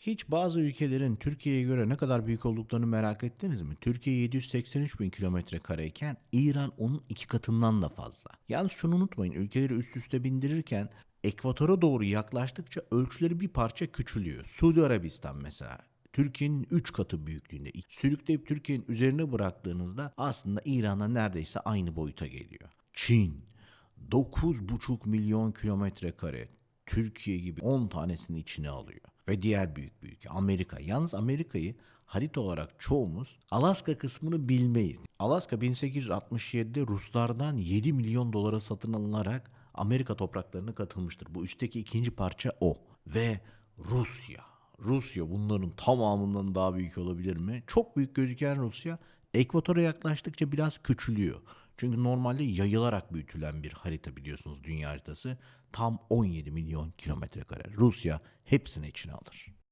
Hiç bazı ülkelerin Türkiye'ye göre ne kadar büyük olduklarını merak ettiniz mi? Türkiye 783 bin kilometre kareyken İran onun iki katından da fazla. Yalnız şunu unutmayın ülkeleri üst üste bindirirken ekvatora doğru yaklaştıkça ölçüleri bir parça küçülüyor. Suudi Arabistan mesela Türkiye'nin 3 katı büyüklüğünde. Sürükleyip Türkiye'nin üzerine bıraktığınızda aslında İran'a neredeyse aynı boyuta geliyor. Çin 9,5 milyon kilometre kare. Türkiye gibi 10 tanesini içine alıyor. Ve diğer büyük büyük Amerika. Yalnız Amerika'yı harita olarak çoğumuz Alaska kısmını bilmeyiz. Alaska 1867'de Ruslardan 7 milyon dolara satın alınarak Amerika topraklarına katılmıştır. Bu üstteki ikinci parça o. Ve Rusya. Rusya bunların tamamından daha büyük olabilir mi? Çok büyük gözüken Rusya ekvatora yaklaştıkça biraz küçülüyor. Çünkü normalde yayılarak büyütülen bir harita biliyorsunuz dünya haritası. Tam 17 milyon kilometre kare. Rusya hepsini içine alır.